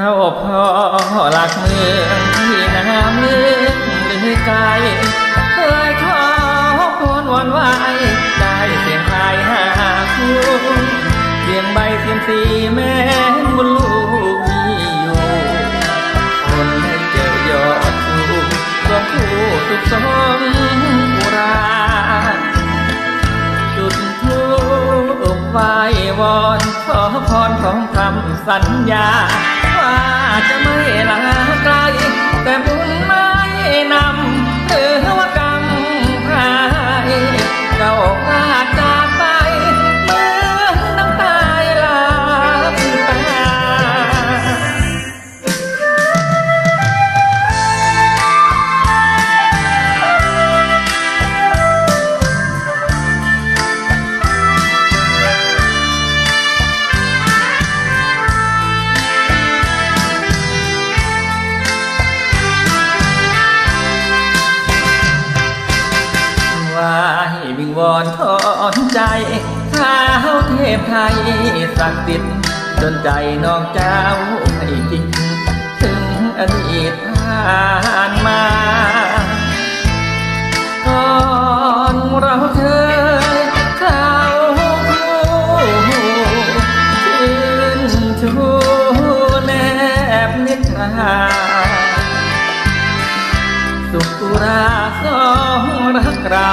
เจ้าพ่อหลักเมืองที่น้ำลึกลือไกลเคยขอพรวอนไหวได้เสียงทายหาคู่เสียงใบเสียงสีแม่นบุญลูกมีอยู่คนให้เจอยอดชูรวมคู่สุขสมอุราจุดทูปไหว้วอนขอพรของคำสัญญา จะไม่ลา วิงวอนถอนใจข้าวเทพไทยศักดิ์สิทธิ์จนใจน้องเจ้าให้จริงถึงอดีตผ่านมาก่อนเราเคยเข้าคู่ชื่นชูแนบนิทราสุขุราสองรักเรา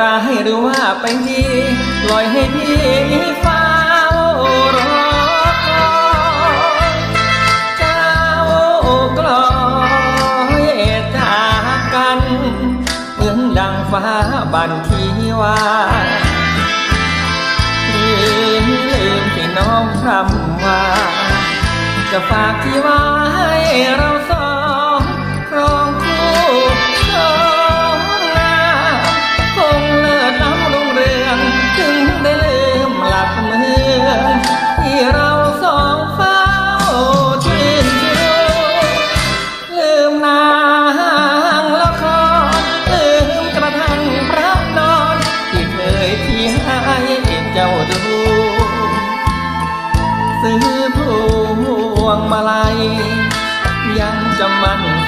ร้ายหรือว่าไปดีลอยให้พี่เฝ้ารอคอยเจ้ากลอยจากกันเหมือนดังฟ้าบันทีว่าลืมลืมที่น้องคำว่า จะฝากที่ว้เรา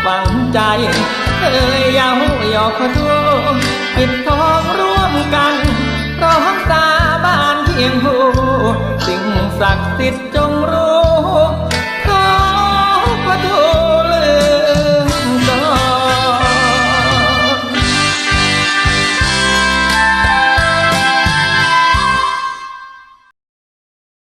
ฝังใจเคยเย้าหยอกขอโทษปิดทองร่วมกัน